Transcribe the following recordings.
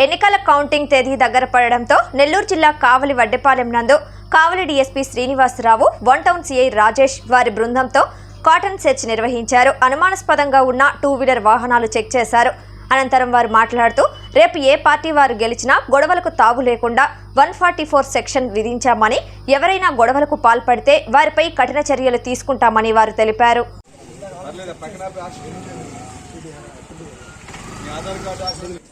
ఎన్నికల కౌంటింగ్ తేదీ దగ్గర పడడంతో నెల్లూరు జిల్లా కావలి వడ్డెపాలెం నందు Kavali DSP Srinivasarao one town CI Rajesh వారి బృందంతో కాటన్ సెర్చ్ నిర్వహించారు. అనుమానాస్పదంగా ఉన్న టూ వీలర్ వాహనాలు చెక్ చేశారు. అనంతరం వారు మాట్లాడుతూ రేపు ఏ పార్టీ వారు గెలిచినా గొడవలకు తావు లేకుండా వన్ ఫార్టీ ఫోర్ సెక్షన్ విధించామని ఎవరైనా గొడవలకు పాల్పడితే వారిపై కఠిన చర్యలు తీసుకుంటామని వారు తెలిపారు. ఆధార్ కార్డు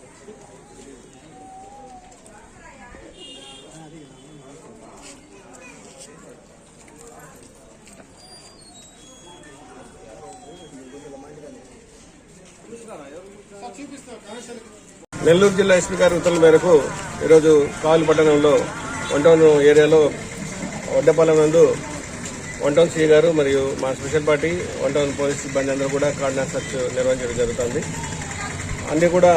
నెల్లూరు జిల్లా ఎస్పీ గారి ఉత్తర్వుల మేరకు ఈరోజు కావలి పట్టణంలో వన్ టౌన్ ఏరియాలో వడ్డపాలెం నందు వన్ టౌన్ గారు మరియు మా special party one town police సిబ్బంది అందరూ కూడా కార్డినర్ సర్చ్ నిర్వహించడం జరుగుతుంది. అన్నీ కూడా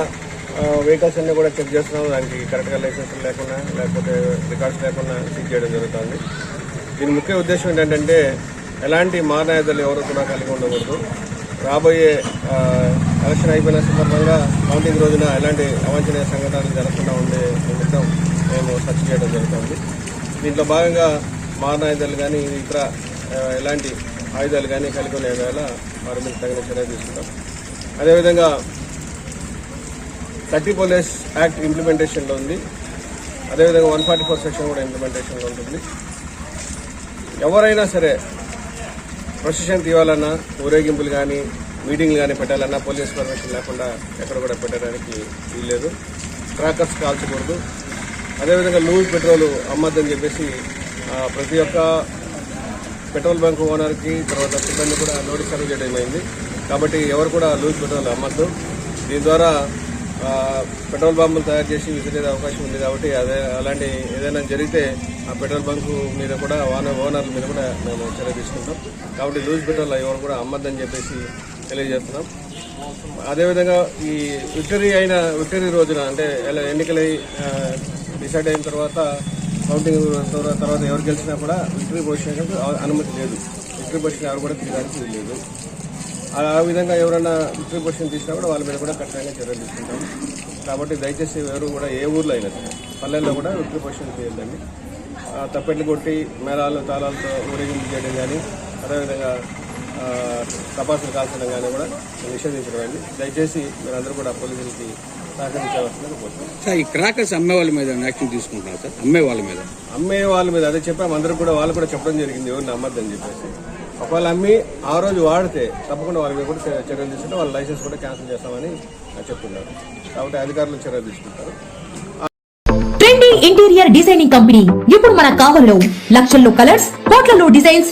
వెహికల్స్ అన్నీ కూడా చెక్ చేస్తున్నాం. దానికి కరెక్ట్గా లైసెన్స్ లేకుండా లేకపోతే రికార్డ్స్ లేకుండా చెక్ చేయడం జరుగుతుంది. దీని ముఖ్య ఉద్దేశం ఏంటంటే ఎలాంటి మారణాయుధాలు ఎవరు కూడా కలిగి ఉండకూడదు. రాబోయే ఎలక్షన్ అయిపోయిన సందర్భంగా కౌంటింగ్ రోజున ఎలాంటి అవాంఛనీయ సంఘటనలు జరగకుండా ఉండే నిమిత్తం మేము సర్చ్ చేయడం జరుగుతుంది. దీంట్లో భాగంగా మారణాయుధాలు కానీ ఇతర ఎలాంటి ఆయుధాలు కానీ కలిగి ఉండే వేళ వారి మీద తగిన చర్య తీసుకుంటాం. అదేవిధంగా థర్టీ పోలీస్ యాక్ట్ ఇంప్లిమెంటేషన్లో ఉంది. అదేవిధంగా వన్ ఫార్టీ ఫోర్ సెక్షన్ కూడా ఇంప్లిమెంటేషన్లో ఉంటుంది. ఎవరైనా సరే ప్రొసెషన్ తీయాలన్నా ఊరేగింపులు కానీ మీటింగ్లు కానీ పెట్టాలన్నా పోలీస్ పర్మిషన్ లేకుండా ఎక్కడ కూడా పెట్టడానికి వీల్లేదు. ట్రాకర్స్ కాల్చకూడదు. అదేవిధంగా లూజ్ పెట్రోల్ అమ్మద్దని చెప్పేసి ప్రతి ఒక్క పెట్రోల్ బంక్ ఓనర్కి తర్వాత సిబ్బంది కూడా నోటీస్ సర్వ్ చేయడం అయింది. కాబట్టి ఎవరు కూడా లూజ్ పెట్రోల్ అమ్మద్దు. దీని ద్వారా పెట్రోల్ బంకులు తయారు చేసి విసిరే అవకాశం ఉంది కాబట్టి అదే అలాంటి ఏదైనా జరిగితే ఆ పెట్రోల్ బంకు మీద కూడా ఓనర్ ఓనర్ల మీద కూడా మేము చర్య తీసుకుంటాం. కాబట్టి లూజ్ పెట్రోల్ ఎవరు కూడా అమ్మద్దని చెప్పేసి తెలియజేస్తున్నాం. అదేవిధంగా ఈ విక్టరీ అయిన విక్టరీ రోజున అంటే ఎన్నికలై డిసైడ్ అయిన తర్వాత కౌంటింగ్ తర్వాత ఎవరు గెలిచినా కూడా విక్టరీ పొజిషన్ అనుమతి లేదు. విక్టరీ పొజిషన్ ఎవరు కూడా తీయడానికి లేదు. ఆ విధంగా ఎవరైనా విక్టరీ పొజిషన్ తీసినా కూడా వాళ్ళ మీద కూడా కఠినంగా చర్యలు తీసుకుంటాం. కాబట్టి దయచేసి ఎవరు కూడా ఏ ఊర్లో అయినా సరే పల్లెల్లో కూడా విక్టరీ పొజిషన్ తీయద్దండి ఆ, తప్పెట్లు కొట్టి మేళాలు తాళాలతో ఊరేగింపు చేయడం కానీ అదేవిధంగా ఆ, టపాసులు కాల్చడం కానీ కూడా నిషేధించడం అండి దయచేసి మీరందరూ కూడా పోలీసులకి సార్ ఈ క్రాకర్స్ అమ్మే వాళ్ళ మీద యాక్షన్ తీసుకుంటున్నారు సార్? అమ్మే వాళ్ళ మీద? అమ్మే వాళ్ళ మీద అదే చెప్పాము అందరూ కూడా వాళ్ళు కూడా చెప్పడం జరిగింది ఎవరిని నమ్మద్దని చెప్పేసి. ఒకవేళ అమ్మి ఆ రోజు వాడితే తప్పకుండా వాళ్ళ మీద కూడా చర్య- చర్యలు తీసుకుంటే వాళ్ళ లైసెన్స్ కూడా క్యాన్సిల్ చేస్తామని చెప్తున్నారు. కాబట్టి అధికారులు చర్యలు తీసుకుంటారు. Trendy interior designing company. ఇప్పుడు మన కావలిలో లక్షల్లో కలర్స్ కోట్లలో డిజైన్స్